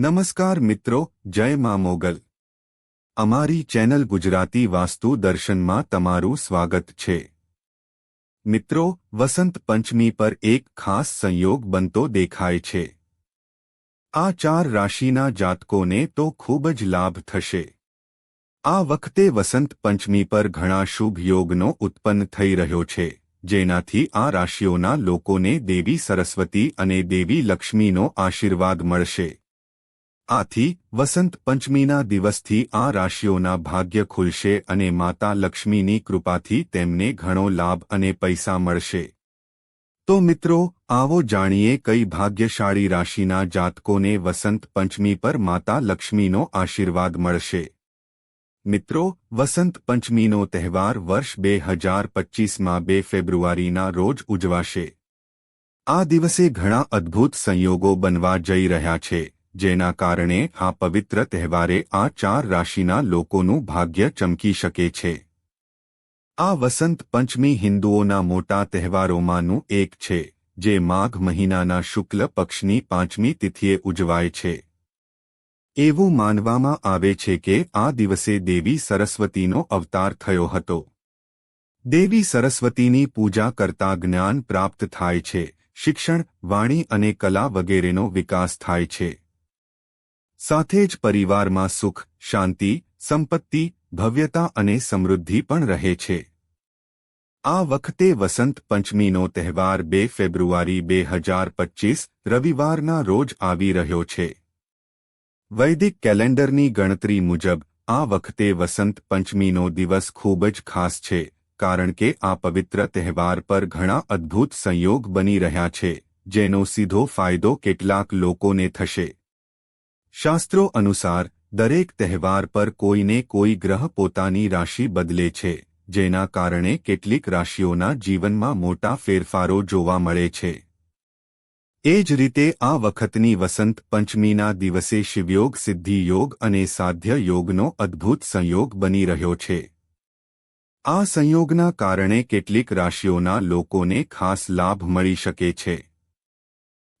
નમસ્કાર મિત્રો, જય મા મોગલ. અમારી ચેનલ ગુજરાતી વાસ્તુ દર્શનમાં તમારું સ્વાગત છે. મિત્રો, વસંત પંચમી પર એક ખાસ સંયોગ બનતો દેખાય છે. આ ચાર રાશિના જાતકોને તો ખૂબ જ લાભ થશે. આ વખતે વસંત પંચમી પર ઘણા શુભ યોગનો ઉત્પન્ન થઈ રહ્યો છે, જેનાથી આ રાશિઓના લોકોને દેવી સરસ્વતી અને દેવી લક્ષ્મીનો આશીર્વાદ મળશે. આથી વસંત પંચમીના દિવસથી આ રાશિઓના ભાગ્ય ખુલશે અને માતા લક્ષ્મીની કૃપાથી તેમને ઘણો લાભ અને પૈસા મળશે. તો મિત્રો, આવો જાણીએ કઈ ભાગ્યશાળી રાશિના જાતકોને વસંત પંચમી પર માતા લક્ષ્મીનો આશીર્વાદ મળશે. મિત્રો, વસંત પંચમીનો તહેવાર વર્ષ બે હજાર પચ્ચીસમાં બે ફેબ્રુઆરીના રોજ ઉજવાશે. આ દિવસે ઘણા અદ્ભુત સંયોગો બનવા જઈ રહ્યા છે. જેના કારણે આ પવિત્ર તહેવારે આ ચાર રાશિના લોકોનું ભાગ્ય ચમકી શકે છે. આ વસંત પંચમી હિન્દુઓના મોટા તહેવારોમાંનું એક છે, જે માઘ મહિનાના શુક્લ પક્ષની પાંચમી તિથિએ ઉજવાય છે. એવું માનવામાં આવે છે કે આ દિવસે દેવી સરસ્વતીનો અવતાર થયો હતો. દેવી સરસ્વતીની પૂજા કરતા જ્ઞાન પ્રાપ્ત થાય છે, શિક્ષણ, વાણી અને કલા વગેરેનો વિકાસ થાય છે. સાથે જ પરિવારમાં સુખ, શાંતિ, સંપત્તિ, ભવ્યતા અને સમૃદ્ધિ પણ રહે છે. આ વખતે વસંત પંચમીનો તહેવાર બે ફેબ્રુઆરી બે હજાર પચ્ચીસ રવિવારના રોજ આવી રહ્યો છે. વૈદિક કેલેન્ડરની ગણતરી મુજબ, આ વખતે વસંત પંચમીનો દિવસ ખૂબ જ ખાસ છે, કારણ કે આ પવિત્ર તહેવાર પર ઘણા અદ્ભુત સંયોગ બની રહ્યા છે, જેનો સીધો ફાયદો કેટલાક લોકોને થશે. શાસ્ત્રો અનુસાર, દરેક તહેવાર પર કોઈને કોઈ ગ્રહ પોતાની રાશિ બદલે છે, જેના કારણે કેટલીક રાશિઓના જીવનમાં મોટા ફેરફારો જોવા મળે છે. એ જ રીતે આ વખતની વસંત પંચમીના દિવસે શિવયોગ સિદ્ધિ યોગ અને સાધ્ય યોગનો અદ્ભુત સંયોગ બની રહ્યો છે. આ સંયોગના કારણે કેટલીક રાશિઓના લોકોને ખાસ લાભ મળી શકે છે.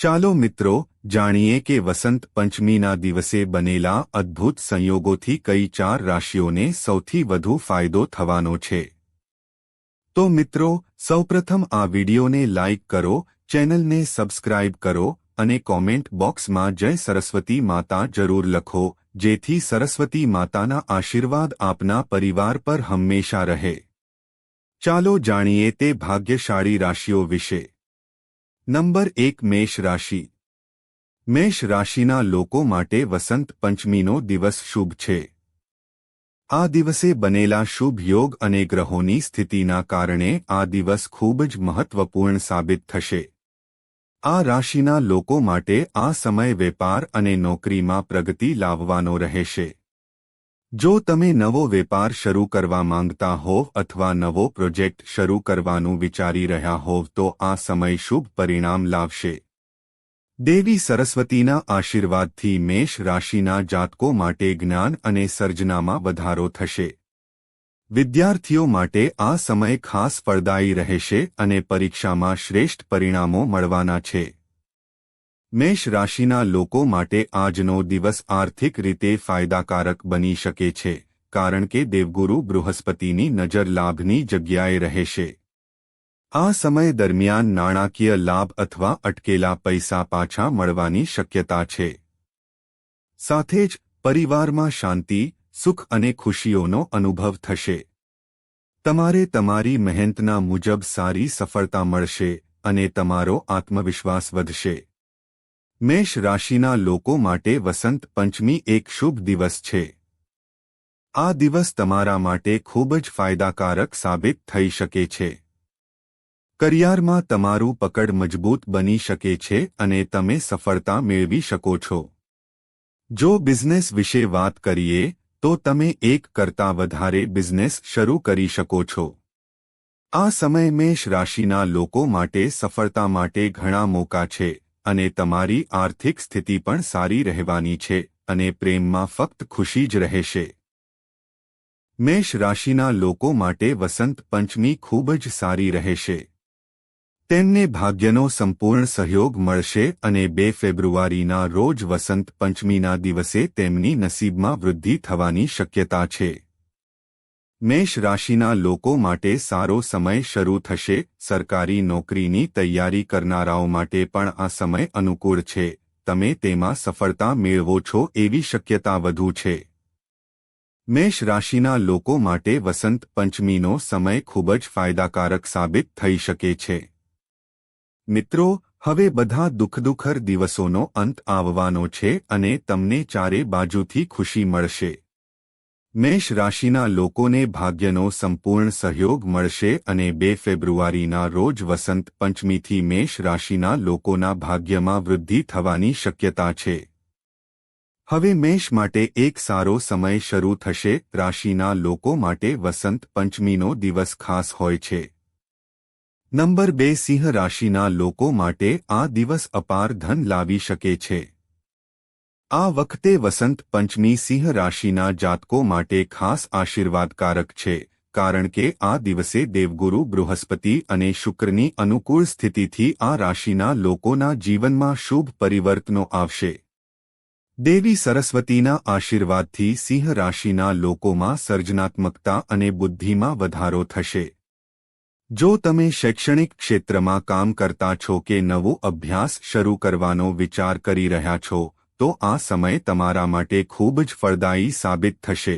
ચાલો મિત્રો, જાણીએ કે વસંત પંચમીના દિવસે બનેલા અદ્ભુત સંયોગોથી કઈ ચાર રાશિઓને સૌથી વધુ ફાયદો થવાનો છે. તો મિત્રો, સૌપ્રથમ આ વિડિયોને લાઇક કરો, ચેનલને સબસ્ક્રાઇબ કરો અને કોમેન્ટ બોક્સમાં જય સરસ્વતી માતા જરૂર લખો, જેથી સરસ્વતી માતાના આશીર્વાદ આપના પરિવાર પર હંમેશા રહે. ચાલો જાણીએ તે ભાગ્યશાળી રાશિઓ વિશે. નંબર એક મેષ રાશિ. મેષ રાશિના લોકો માટે વસંત પંચમીનો દિવસ શુભ છે. આ દિવસે બનેલા શુભ યોગ અને ગ્રહોની સ્થિતિના કારણે આ દિવસ ખૂબ જ મહત્વપૂર્ણ સાબિત થશે. આ રાશિના લોકો માટે આ સમય વેપાર અને નોકરીમાં પ્રગતિ લાવવાનો રહેશે. જો તમે નવો વેપાર શરૂ કરવા માંગતા હોવ અથવા નવો પ્રોજેક્ટ શરૂ કરવાનું વિચારી રહ્યા હોવ તો આ સમય શુભ પરિણામ લાવશે. દેવી સરસ્વતીના આશીર્વાદથી મેષ રાશિના જાતકો માટે જ્ઞાન અને સર્જનામાં વધારો થશે. વિદ્યાર્થીઓ માટે આ સમય ખાસ ફળદાયી રહેશે અને પરીક્ષામાં શ્રેષ્ઠ પરિણામો મળવાના છે. મેષ રાશિના લોકો માટે આજનો દિવસ આર્થિક રીતે ફાયદાકારક બની શકે છે, કારણ કે દેવગુરુ બૃહસ્પતિની નજર લાભની જગ્યાએ રહેશે. આ સમય દરમિયાન નાણાકીય લાભ અથવા અટકેલા પૈસા પાછા મળવાની શક્યતા છે. સાથે જ, પરિવારમાં શાંતિ, સુખ અને ખુશીઓનો અનુભવ થશે. તમારે તમારી મહેનતના મુજબ સારી સફળતા મળશે અને તમારો આત્મવિશ્વાસ વધશે. મેષ રાશિના લોકો માટે વસંત પંચમી એક શુભ દિવસ છે. આ દિવસ તમારા માટે ખૂબ જ ફાયદાકારક સાબિત થઈ શકે છે. કરિયારમાં તમારું પકડ મજબૂત બની શકે છે અને તમે સફળતા મેળવી શકો છો. જો બિઝનેસ વિશે વાત કરીએ, તો તમે એક કરતાં વધારે બિઝનેસ શરૂ કરી શકો છો. આ સમય મેષ રાશિના લોકો માટે સફળતા માટે ઘણા મોકા છે. અને તમારી આર્થિક સ્થિતિ પણ સારી રહેવાની છે અને પ્રેમમાં ફક્ત ખુશી જ રહેશે. મેષ રાશિના લોકો માટે વસંત પંચમી ખૂબ જ સારી રહેશે. તેમને ભાગ્યનો સંપૂર્ણ સહયોગ મળશે અને બે ફેબ્રુઆરીના રોજ વસંત પંચમીના દિવસે તેમની નસીબમાં વૃદ્ધિ થવાની શક્યતા છે. મેષ રાશિના લોકો માટે સારો સમય શરૂ થશે. સરકારી નોકરીની તૈયારી કરનારાઓ માટે પણ આ સમય અનુકૂળ છે. તમે તેમાં સફળતા મેળવો છો એવી શક્યતા વધુ છે. મેષ રાશિના લોકો માટે વસંત પંચમીનો સમય ખૂબ જ ફાયદાકારક સાબિત થઈ શકે છે. મિત્રો, હવે બધા દુઃખદુખર દિવસોનો અંત આવવાનો છે અને તમને ચારે બાજુથી ખુશી મળશે. મેષ રાશિના લોકોને ભાગ્યનો સંપૂર્ણ સહયોગ મળશે અને બે ફેબ્રુઆરીના રોજ વસંત પંચમીથી મેષ રાશિના લોકોના ભાગ્યમાં વૃદ્ધિ થવાની શક્યતા છે. હવે મેષ માટે એક સારો સમય શરૂ થશે. રાશિના લોકો માટે વસંત પંચમીનો દિવસ ખાસ હોય છે. નંબર બે સિંહ રાશિના લોકો માટે આ દિવસ અપાર ધન લાવી શકે છે. આ વખતે વસંત પંચમી સિંહ રાશિના જાતકો માટે ખાસ આશીર્વાદકારક છે, કારણ કે આ દિવસે દેવગુરુ, બૃહસ્પતિ અને શુક્રની અનુકૂળ સ્થિતિથી આ રાશિના લોકોના જીવનમાં શુભ પરિવર્તનો આવશે. દેવી સરસ્વતીના આશીર્વાદથી સિંહ રાશિના લોકોમાં સર્જનાત્મકતા અને બુદ્ધિમાં વધારો થશે. જો તમે શૈક્ષણિક ક્ષેત્રમાં કામ કરતા છો કે નવો અભ્યાસ શરૂ કરવાનો વિચાર કરી રહ્યા છો તો આ સમય તમારા માટે ખૂબ જ ફળદાયી સાબિત થશે.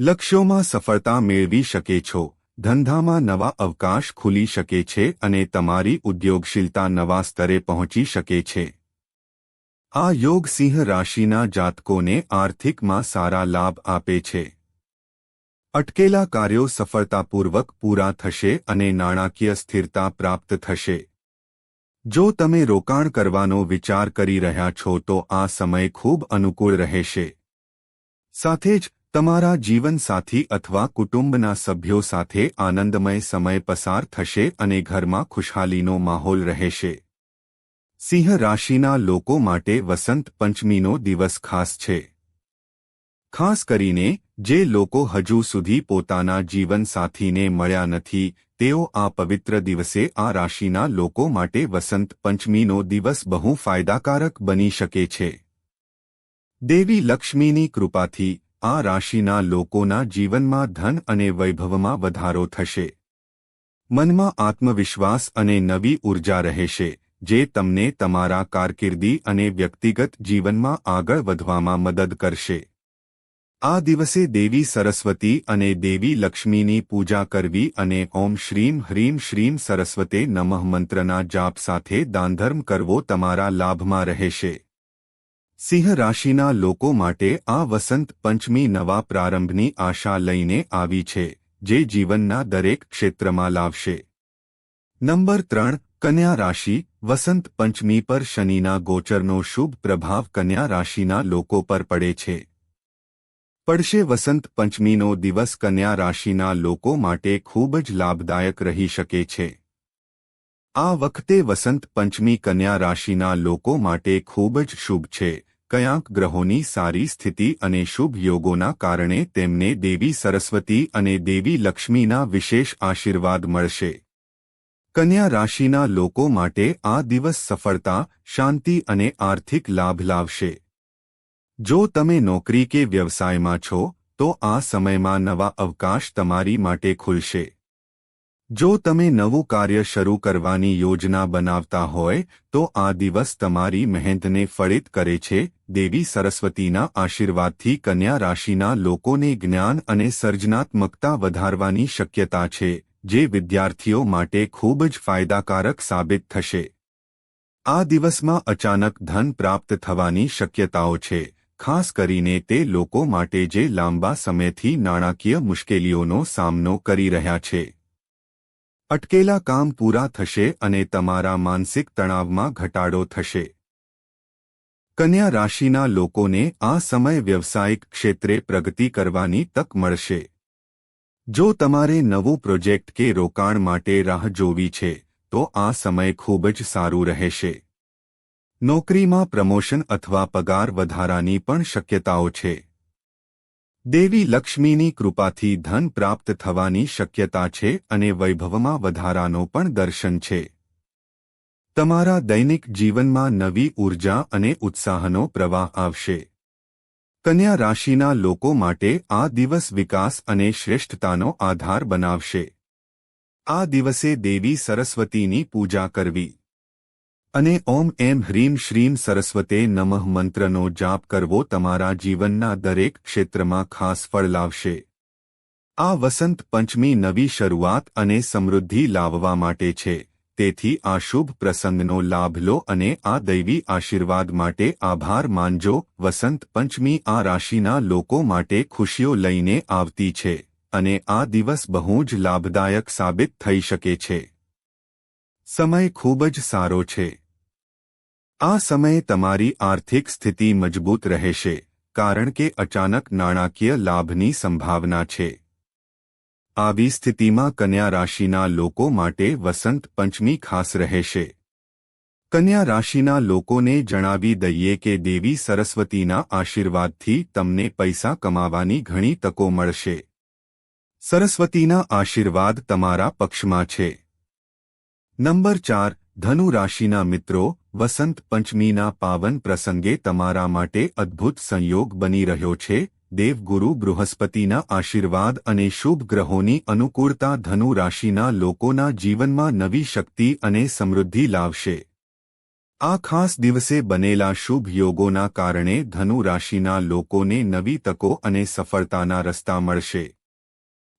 લક્ષ્યોમાં સફળતા મેળવી શકે છો. ધંધામાં નવા અવકાશ ખુલી શકે છે અને તમારી ઉદ્યોગશીલતા નવા સ્તરે પહોંચી શકે છે. આ યોગ સિંહ રાશિના જાતકોને આર્થિકમાં સારા લાભ આપે છે. અટકેલા કાર્યો સફળતાપૂર્વક પૂરા થશે અને નાણાકીય સ્થિરતા પ્રાપ્ત થશે. જો તમે રોકાણ કરવાનો વિચાર કરી રહ્યા છો તો આ સમય ખૂબ અનુકૂળ રહેશે. સાથે જ, તમારા જીવનસાથી અથવા કુટુંબના સભ્યો સાથે આનંદમય સમય પસાર થશે અને ઘરમાં ખુશહાલીનો માહોલ રહેશે. સિંહ રાશિના લોકો માટે વસંત પંચમીનો દિવસ ખાસ છે. ખાસ કરીને, જે લોકો હજુ સુધી પોતાના જીવનસાથીને મળ્યા નથી તેઓ આ પવિત્ર દિવસે આ રાશિના લોકો માટે વસંત પંચમીનો દિવસ બહુ ફાયદાકારક બની શકે છે. દેવી લક્ષ્મીની કૃપાથી આ રાશિના લોકોના જીવનમાં ધન અને વૈભવમાં વધારો થશે. મનમાં આત્મવિશ્વાસ અને નવી ઊર્જા રહેશે, જે તમને તમારા કારકિર્દી અને વ્યક્તિગત જીવનમાં આગળ વધવામાં મદદ કરશે. આ દિવસે દેવી સરસ્વતી અને દેવી લક્ષ્મીની પૂજા કરવી અને ઓમ શ્રીમ હ્રીમ શ્રીમ સરસ્વતે નમઃ મંત્રના જાપ સાથે દાનધર્મ કરવો તમારા લાભમાં રહેશે. સિંહ રાશિના લોકો માટે આ વસંત પંચમી નવા પ્રારંભની આશા લઈને આવી છે, જે જીવનના દરેક ક્ષેત્રમાં લાવશે. નંબર ત્રણ, કન્યા રાશિ, વસંત પંચમી પર શનિના ગોચરનો શુભ પ્રભાવ કન્યા રાશિના લોકો પર પડે છે. પડશે વસંત પંચમીનો દિવસ કન્યા રાશિના લોકો માટે ખૂબ જ લાભદાયક રહી શકે છે. આ વખતે વસંત પંચમી કન્યા રાશિના લોકો માટે ખૂબ જ શુભ છે. કયાંક ગ્રહોની સારી સ્થિતિ અને શુભ યોગોના કારણે તેમને દેવી સરસ્વતી અને દેવી લક્ષ્મીના વિશેષ આશીર્વાદ મળશે. કન્યા રાશિના લોકો માટે આ દિવસ સફળતા, શાંતિ અને આર્થિક લાભ લાવશે. જો તમે નોકરી કે વ્યવસાયમાં છો, તો આ સમયમાં નવા અવકાશ તમારી માટે ખુલશે. જો તમે નવું કાર્ય શરૂ કરવાની યોજના બનાવતા હોય, તો આ દિવસ તમારી મહેનતને ફળિત કરે છે. દેવી સરસ્વતીના આશીર્વાદથી કન્યા રાશિના લોકોને જ્ઞાન અને સર્જનાત્મકતા વધારવાની શક્યતા છે, જે વિદ્યાર્થીઓ માટે ખૂબ જ ફાયદાકારક સાબિત થશે. આ દિવસમાં અચાનક ધન પ્રાપ્ત થવાની શક્યતાઓ છે. ખાસ કરીને તે લોકો માટે જે લાંબા સમયથી નાણાકીય મુશ્કેલીઓનો સામનો કરી રહ્યા છે. અટકેલા કામ પૂરા થશે અને તમારા માનસિક તણાવમાં ઘટાડો થશે. કન્યા રાશિના લોકોને આ સમય વ્યવસાયિક ક્ષેત્રે પ્રગતિ કરવાની તક મળશે. જો તમારે નવું પ્રોજેક્ટ કે રોકાણ માટે રાહ જોવી છે, તો આ સમય ખૂબ જ સારું રહેશે. નોકરીમાં પ્રમોશન અથવા પગાર વધારાની પણ શક્યતાઓ છે. દેવી લક્ષ્મીની કૃપાથી ધન પ્રાપ્ત થવાની શક્યતા છે અને વૈભવમાં વધારાનો પણ દર્શન છે. તમારા દૈનિક જીવનમાં નવી ઊર્જા અને ઉત્સાહનો પ્રવાહ આવશે. કન્યા રાશિના લોકો માટે આ દિવસ વિકાસ અને શ્રેષ્ઠતાનો આધાર બનાવશે. આ દિવસે દેવી સરસ્વતીની પૂજા કરવી. અને ઓમ એમ હ્રીમ શ્રીમ સરસ્વતે નમઃ મંત્રનો જાપ કરવો તમારા જીવનના દરેક ક્ષેત્રમાં ખાસ ફળ લાવશે. આ વસંત પંચમી નવી શરૂઆત અને સમૃદ્ધિ લાવવા માટે છે. તેથી આ શુભ પ્રસંગનો લાભ લો અને આ દૈવી આશીર્વાદ માટે આભાર માનજો. વસંત પંચમી આ રાશિના લોકો માટે ખુશીઓ લઈને આવતી છે અને આ દિવસ બહુ જ લાભદાયક સાબિત થઈ શકે છે. સમય ખૂબ જ સારો છે. આ સમયે તમારી આર્થિક સ્થિતિ મજબૂત રહેશે, કારણ કે અચાનક નાણાકીય લાભની સંભાવના છે. આવી સ્થિતિમાં કન્યા રાશિના લોકો માટે વસંત પંચમી ખાસ રહેશે. કન્યા રાશિના લોકોને જણાવી દઈએ કે દેવી સરસ્વતીના આશીર્વાદથી તમને પૈસા કમાવાની ઘણી તકો મળશે. સરસ્વતીના આશીર્વાદ તમારા પક્ષમાં છે. નંબર ચાર, ધનુ રાશિના મિત્રો વસંત પંચમીના પાવન પ્રસંગે તમારા માટે અદ્ભુત સંયોગ બની રહ્યો છે. દેવગુરુ બૃહસ્પતિના આશીર્વાદ અને શુભ ગ્રહોની અનુકૂળતા ધનુ રાશિના લોકોના જીવનમાં નવી શક્તિ અને સમૃદ્ધિ લાવશે. આ ખાસ દિવસે બનેલા શુભ યોગોના કારણે ધનુ રાશિના લોકોને નવી તકો અને સફળતાના રસ્તા મળશે.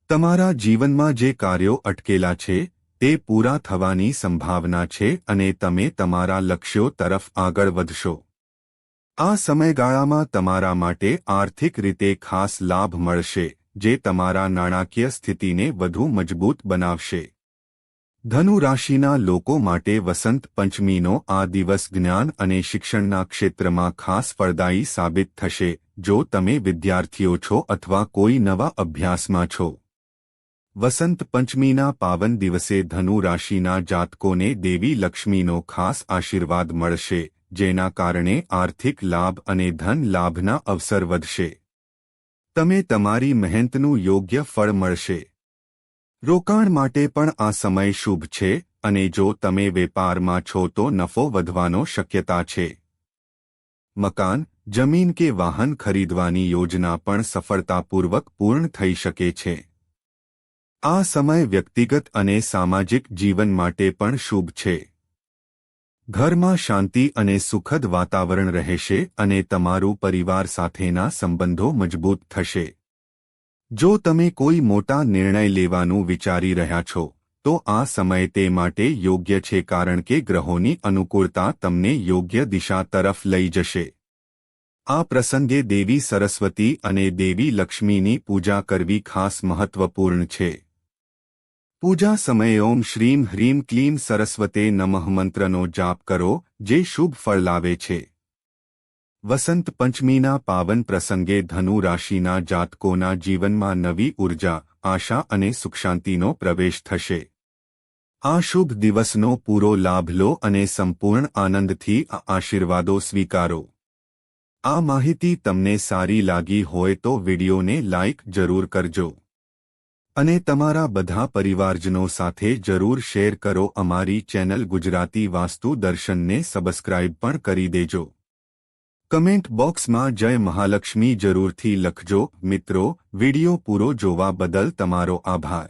તમારા જીવનમાં જે કાર્યો અટકેલા છે તે પૂરા થવાની સંભાવના છે અને તમે તમારા લક્ષ્યો તરફ આગળ વધશો. આ સમયગાળામાં તમારા માટે આર્થિક રીતે ખાસ લાભ મળશે, જે તમારા નાણાકીય સ્થિતિને વધુ મજબૂત બનાવશે. ધનુ રાશિના લોકો માટે વસંત પંચમીનો આ દિવસ જ્ઞાન અને શિક્ષણના ક્ષેત્રમાં ખાસ ફળદાયી સાબિત થશે, જો તમે વિદ્યાર્થીઓ છો અથવા કોઈ નવા અભ્યાસમાં છો. વસંત પંચમીના પાવન દિવસે ધનુ રાશિના જાતકોને દેવી લક્ષ્મીનો ખાસ આશીર્વાદ મળશે, જેના કારણે આર્થિક લાભ અને ધન લાભના અવસર વધશે. તમે તમારી મહેનતનું યોગ્ય ફળ મળશે. રોકાણ માટે પણ આ સમય શુભ છે, અને જો તમે વેપારમાં છો તો નફો વધવાનો શક્યતા છે. મકાન, જમીન કે વાહન ખરીદવાની યોજના પણ સફળતાપૂર્વક પૂર્ણ થઈ શકે છે. આ સમય વ્યક્તિગત અને સામાજિક જીવન માટે પણ શુભ છે. ઘરમાં શાંતિ અને સુખદ વાતાવરણ રહેશે અને તમારું પરિવાર સાથેના સંબંધો મજબૂત થશે. જો તમે કોઈ મોટા નિર્ણય લેવાનું વિચારી રહ્યા છો, તો આ સમય તે માટે યોગ્ય છે કારણ કે ગ્રહોની અનુકૂળતા તમને યોગ્ય દિશા તરફ લઈ જશે. આ પ્રસંગે દેવી સરસ્વતી અને દેવી લક્ષ્મીની પૂજા કરવી ખાસ મહત્વપૂર્ણ છે. પૂજા સમયે ઓમ શ્રીમ હ્રીમ ક્લીમ સરસ્વતે નમઃ મંત્રનો જાપ કરો, જે શુભ ફળ લાવે છે. વસંત પંચમીના પાવન પ્રસંગે ધનુ રાશિના જાતકોના જીવનમાં નવી ઊર્જા, આશા અને સુખશાંતિનો પ્રવેશ થશે. આ શુભ દિવસનો પૂરો લાભ લો અને સંપૂર્ણ આનંદથી આશીર્વાદો સ્વીકારો. આ માહિતી તમને સારી લાગી હોય તો વિડીયોને લાઇક જરૂર કરજો. અને તમારા બધા પરિવારજનો સાથે જરૂર શેર કરો અમારી ચેનલ ગુજરાતી વાસ્તુ દર્શનને સબસ્ક્રાઇબ પણ કરી દેજો. કમેન્ટ બોક્સમાં જય મહાલક્ષ્મી જરૂરથી લખજો. મિત્રો, વિડિયો પૂરો જોવા બદલ તમારો આભાર.